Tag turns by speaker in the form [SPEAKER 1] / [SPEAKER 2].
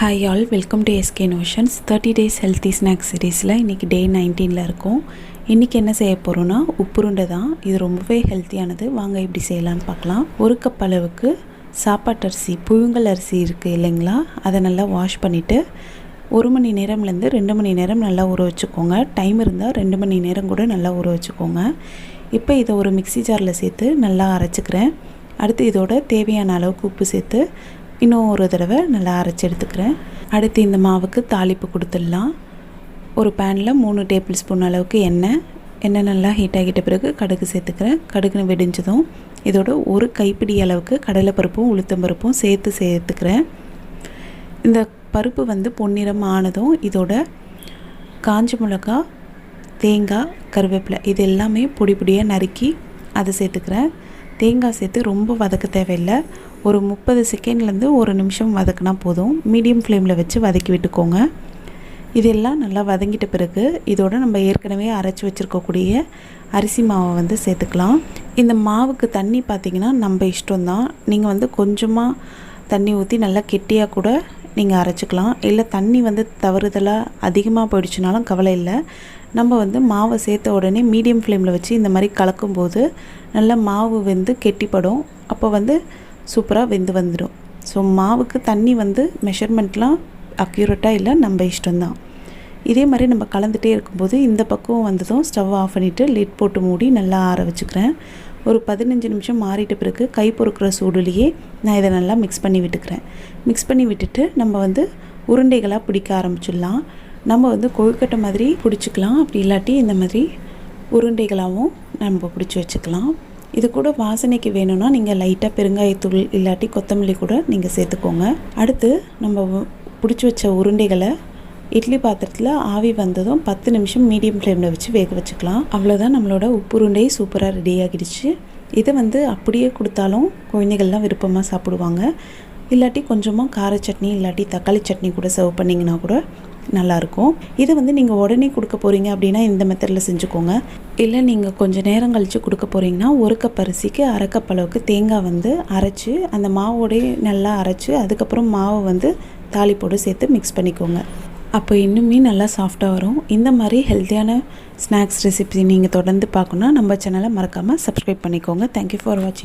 [SPEAKER 1] Hi all welcome to SK notions thirty days healthy snacks சீரீஸில் இன்றைக்கி டே நைன்டீனில் இருக்கும். இன்றைக்கி என்ன செய்ய போகிறோன்னா உப்புருண்டை தான். இது ரொம்பவே ஹெல்த்தியானது வாங்க இப்படி செய்யலான்னு பார்க்கலாம். ஒரு கப் அளவுக்கு சாப்பாட்டு அரிசி புழுங்கல் அரிசி இருக்குது இல்லைங்களா? அதை நல்லா வாஷ் பண்ணிவிட்டு ஒரு மணி நேரம்லேருந்து ரெண்டு மணி நேரம் நல்லா ஊற வச்சுக்கோங்க. டைம் இருந்தால் ரெண்டு மணி நேரம் கூட நல்லா ஊற வச்சுக்கோங்க. இப்போ இதை ஒரு மிக்ஸி ஜாரில் சேர்த்து நல்லா அரைச்சிக்கிறேன். அடுத்து இதோட தேவையான அளவுக்கு உப்பு சேர்த்து இன்னும் ஒரு தடவை நல்லா அரைச்சி எடுத்துக்கிறேன். அடுத்து இந்த மாவுக்கு தாளிப்பு கொடுத்துடலாம். ஒரு பேனில் மூணு டேபிள் ஸ்பூன் அளவுக்கு எண்ணெய். எண்ணெய் நல்லா ஹீட் ஆகிட்ட பிறகு கடுகு சேர்த்துக்கிறேன். கடுகுன்னு வெடிஞ்சதும் இதோட ஒரு கைப்பிடி அளவுக்கு கடலைப்பருப்பும் உளுத்தம்பருப்பும் சேர்த்து சேர்த்துக்கிறேன். இந்த பருப்பு வந்து பொன்னிறம் ஆனதும் இதோட காஞ்ச மிளகா தேங்காய் கருவேப்பிலை இது எல்லாமே பொடி பொடியாக நறுக்கி அதை சேர்த்துக்கிறேன். தேங்காய் சேர்த்து ரொம்ப வதக்க தேவையில்லை. ஒரு முப்பது செகண்ட்லேருந்து ஒரு நிமிஷம் வதக்கினா போதும். மீடியம் ஃப்ளேமில் வச்சு வதக்கி விட்டுக்கோங்க. இதெல்லாம் நல்லா வதங்கிட்ட பிறகு இதோட நம்ம ஏற்கனவே அரைச்சி வச்சுருக்கக்கூடிய அரிசி மாவை வந்து சேர்த்துக்கலாம். இந்த மாவுக்கு தண்ணி பார்த்திங்கன்னா நம்ம இஷ்டம்தான். நீங்கள் வந்து கொஞ்சமாக தண்ணி ஊற்றி நல்லா கெட்டியாக கூட நீங்கள் அரைச்சிக்கலாம். இல்லை தண்ணி வந்து தவறுதலாக அதிகமாக போயிடுச்சுனாலும் கவலை இல்லை. நம்ம வந்து மாவை சேர்த்த உடனே மீடியம் ஃப்ளேமில் வச்சு இந்த மாதிரி கலக்கும்போது நல்லா மாவு வெந்து கெட்டிப்படும். அப்போ வந்து சூப்பராக வெந்து வந்துடும் ஸோ மாவுக்கு தண்ணி வந்து மெஷர்மெண்ட்லாம் அக்யூரேட்டாக இல்லை நம்ம இஷ்டம்தான். இதே மாதிரி நம்ம கலந்துகிட்டே இருக்கும்போது இந்த பக்கம் வந்ததும் ஸ்டவ் ஆஃப் பண்ணிவிட்டு லிட் போட்டு மூடி நல்லா ஆற வச்சுக்கிறேன். ஒரு பதினஞ்சு நிமிஷம் மாறிட்ட பிறகு கை பொறுக்கிற சூடுலேயே நான் இதை நல்லா மிக்ஸ் பண்ணி விட்டுக்கிறேன். மிக்ஸ் பண்ணி விட்டுட்டு நம்ம வந்து உருண்டைகளாக பிடிக்க ஆரம்பிச்சிடலாம். நம்ம வந்து கொழுக்கட்டை மாதிரி பிடிச்சிக்கலாம். அப்படி இல்லாட்டி இந்த மாதிரி உருண்டைகளாகவும் நம்ம பிடிச்சி வச்சுக்கலாம். இது கூட வாசனைக்கு வேணும்னா நீங்கள் லைட்டாக பெருங்காயத்தூள் இல்லாட்டி கொத்தமல்லி கூட நீங்கள் சேர்த்துக்கோங்க. அடுத்து நம்ம பிடிச்சி வச்ச உருண்டைகளை இட்லி பாத்திரத்தில் ஆவி வந்ததும் பத்து நிமிஷம் மீடியம் ஃப்ளேமில் வச்சு வேக வச்சுக்கலாம். அவ்வளோதான் நம்மளோட உப்புருண்டை சூப்பராக ரெடி ஆகிடுச்சு. இதை வந்து அப்படியே கொடுத்தாலும் குழந்தைகள்லாம் விருப்பமாக சாப்பிடுவாங்க. இல்லாட்டி கொஞ்சமாக கார சட்னி இல்லாட்டி தக்காளி சட்னி கூட சர்வ் பண்ணிங்கன்னா கூட நல்லாயிருக்கும். இதை வந்து நீங்கள் உடனே கொடுக்க போகிறீங்க அப்படின்னா இந்த மெத்தடில் செஞ்சுக்கோங்க. இல்லை நீங்கள் கொஞ்சம் நேரம் கழித்து கொடுக்க போகிறீங்கன்னா ஒரு கப் அரிசிக்கு அரை கப் அளவுக்கு தேங்காய் வந்து அரைச்சி அந்த மாவோடய நல்லா அரைச்சி அதுக்கப்புறம் மாவை வந்து தாளிப்போடு சேர்த்து மிக்ஸ் பண்ணிக்கோங்க. அப்போ இன்னுமே நல்லா சாஃப்டாக வரும். இந்த மாதிரி ஹெல்த்தியான ஸ்நாக்ஸ் ரெசிபி நீங்கள் தொடர்ந்து பார்க்கணுன்னா நம்ம சேனலை மறக்காமல் சப்ஸ்கிரைப் பண்ணிக்கோங்க. தேங்க்யூ ஃபார் வாட்சிங்